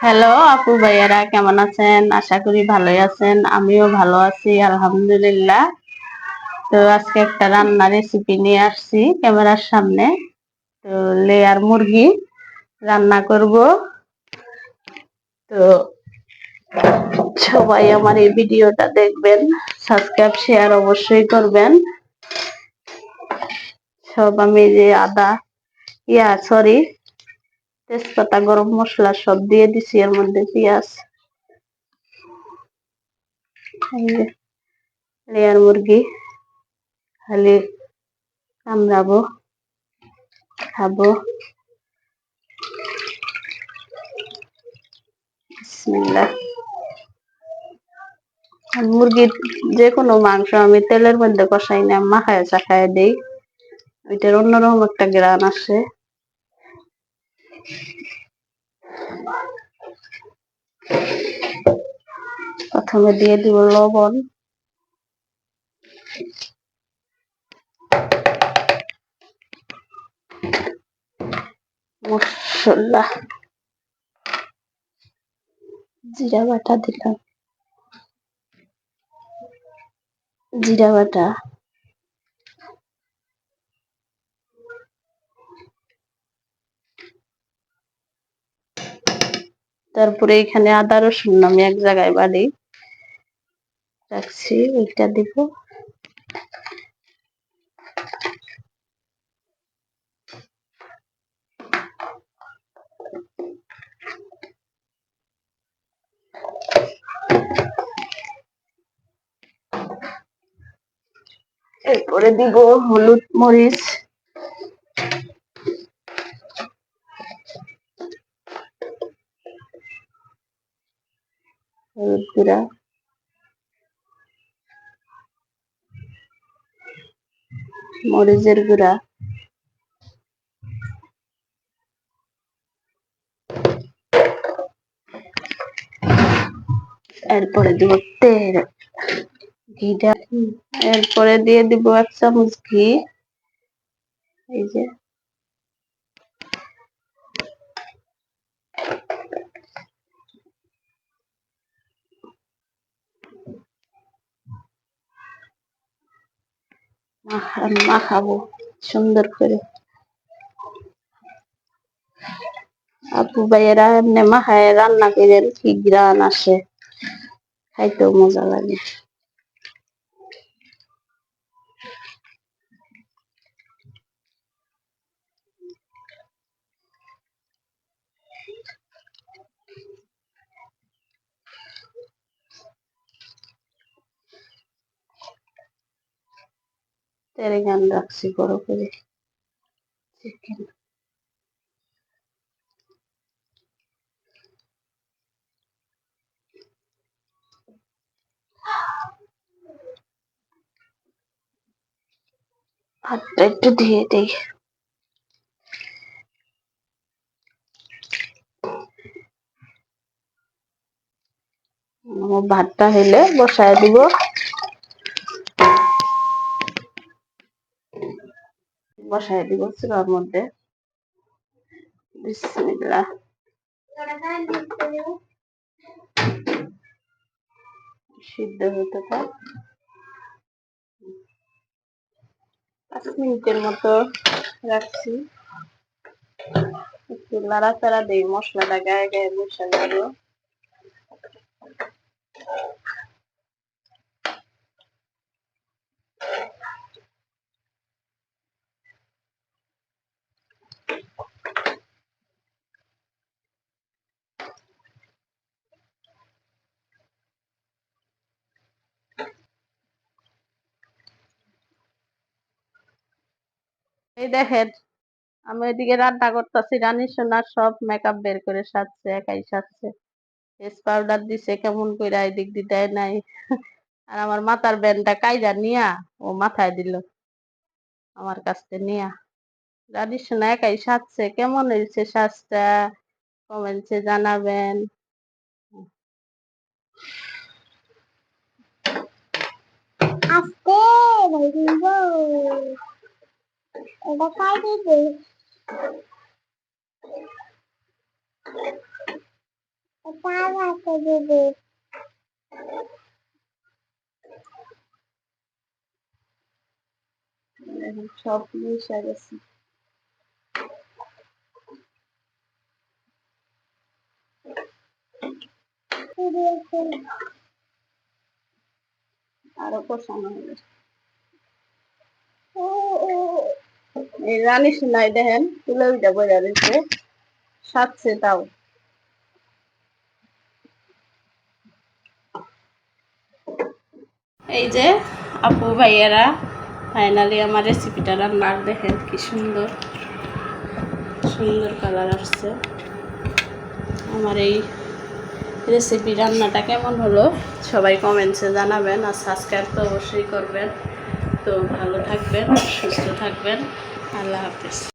Hello আপু ভাইয়ারা, কেমন আছেন? আশা করি ভালোই আছেন। আমিও ভালো আছি, আলহামদুলিল্লাহ। তো আজকে একটা রান্না রেসিপি নিয়ে আসছি ক্যামেরার সামনে। তো লেয়ার মুরগি রান্না করব। তো সবাই আমার এই ভিডিওটা দেখবেন সাবস্ক্রাইব শেয়ার অবশ্যই করবেন। সব আমি যে আদা, ইয়া সরি তেজপাতা, গরম মশলা সব দিয়ে দিছি, এর মধ্যে পেঁয়াজ। লেয়ার মুরগি। খালি কামড়াবো, খাব। মুরগির যে কোনো মাংস আমি তেলের মধ্যে কষাই না মাখায় চাখায় দেই। ওইটার অন্যরকম একটা গ্রান আসে। প্রথমে দিয়ে দিব লবণ। মশলা। জিরা বাটা দিলাম। জিরা বাটা। তারপরে এখানে আদা রসুন আমি এক জায়গায় বাড়ি। রাখছি, ওইটা দিব। এরপরে দিব হলুদ মরিচ। হলুদ গুঁড়া মরিচের গুঁড়া এরপরে দিব তেল। ঘিটা, এরপরে দিয়ে দিব এক চামচ ঘি। এই যে। মাখাবো সুন্দর করে। আপু ভাইয়েরা এমনি মাখায় রান্না করে কি গ্রান আসে। খাইতেও মজা লাগে। তেরে গান রাখছি বড় করে। চিকেন ভাতটা একটু দিয়ে দেই। ভাতটা হইলে বসায় দিব। বসায় দিব চুলার মধ্যে। বিসমিল্লাহ। সিদ্ধ হতে থাক। পাঁচ মিনিটের মতো রাখছি। একটু লাড়াচাড়া দিই, মশলাটা গায়ে গায়ে বসে গেল দেখেন, আমি এদিকে রান্না করতেছি, রানী সোনার সব মেকআপ বের করে সাজছে, একাই সাজছে। ফেস পাউডার দিছে, কেমন করে এদিক দিয়ে দেয় নাই। আর আমার মাথার ব্যান্ডটা কাইজা নিয়া, ও মাথায় দিল, আমার কাছে নিয়া। রানী সোনা একাই সাজছে, কেমন হয়েছে সাজটা? কমেন্টসে জানাবেন। আস্তে এটা খাই দিবি এখন সব মিশে গেছে আরও কষানো এই রানী সোনাই দেখেন, তুলে উঠে বইরা রয়েছে সাতছে তাও। এই যে আপু ভাইয়েরা ফাইনালি আমার রেসিপিটা রান্নার, দেখেন কি সুন্দর। সুন্দর কালার আসছে। আমার এই রেসিপি রান্নাটা কেমন হলো, সবাই কমেন্টসে জানাবেন। আর সাবস্ক্রাইব তো অবশ্যই করবেন। তো ভালো থাকবেন, সুস্থ থাকবেন। আল্লাহ হাফিজ